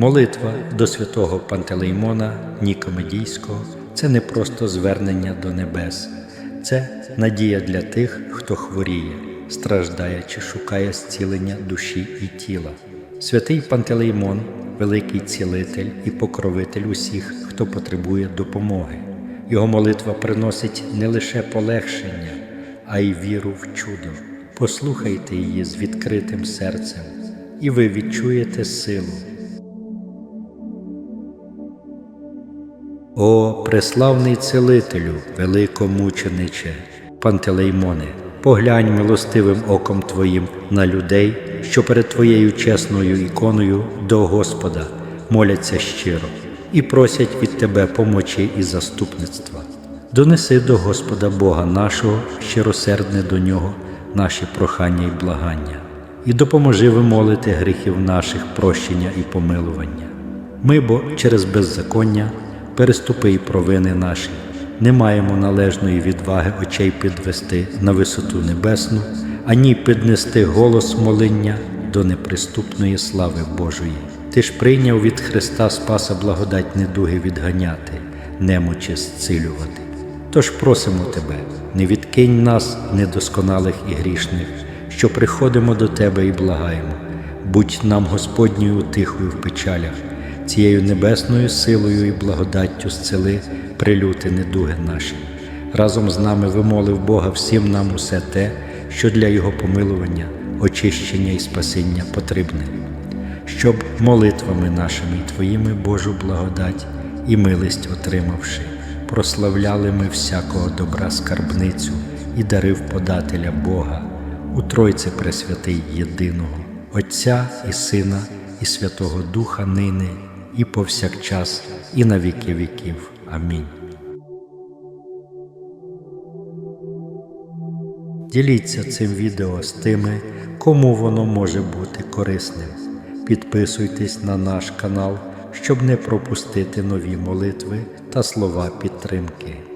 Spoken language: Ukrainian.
Молитва до святого Пантелеймона Нікомедійського це не просто звернення до небес, це надія для тих, хто хворіє, страждає чи шукає зцілення душі і тіла. Святий Пантелеймон великий цілитель і покровитель усіх, хто потребує допомоги. Його молитва приносить не лише полегшення, а й віру в чудо. Послухайте її з відкритим серцем, і ви відчуєте силу. О, преславний целителю, великомучениче, Пантелеймоне, поглянь милостивим оком Твоїм на людей, що перед Твоєю чесною іконою до Господа моляться щиро і просять від Тебе помочі і заступництва. Донеси до Господа Бога нашого, щиросердне до Нього, наші прохання і благання, і допоможи вимолити гріхів наших прощення і помилування. Ми бо через беззаконня переступи й провини наші, не маємо належної відваги очей підвести на висоту небесну, ані піднести голос молиння до неприступної слави Божої. Ти ж прийняв від Христа Спаса благодать недуги відганяти, немочі зцілювати. Тож просимо Тебе, не відкинь нас, недосконалих і грішних, що приходимо до Тебе і благаємо, будь нам Господньою утихою в печалях, цією небесною силою і благодаттю зцели прилюти недуги наші. Разом з нами вимолив Бога всім нам усе те, що для Його помилування, очищення і спасіння потрібне, щоб молитвами нашими і Твоїми Божу благодать і милість отримавши, прославляли ми всякого добра скарбницю і дарив подателя Бога, у Тройце Пресвятий Єдиного, Отця і Сина, і Святого Духа нині, і повсякчас, і на віки віків. Амінь. Діліться цим відео з тими, кому воно може бути корисним. Підписуйтесь на наш канал, щоб не пропустити нові молитви та слова підтримки.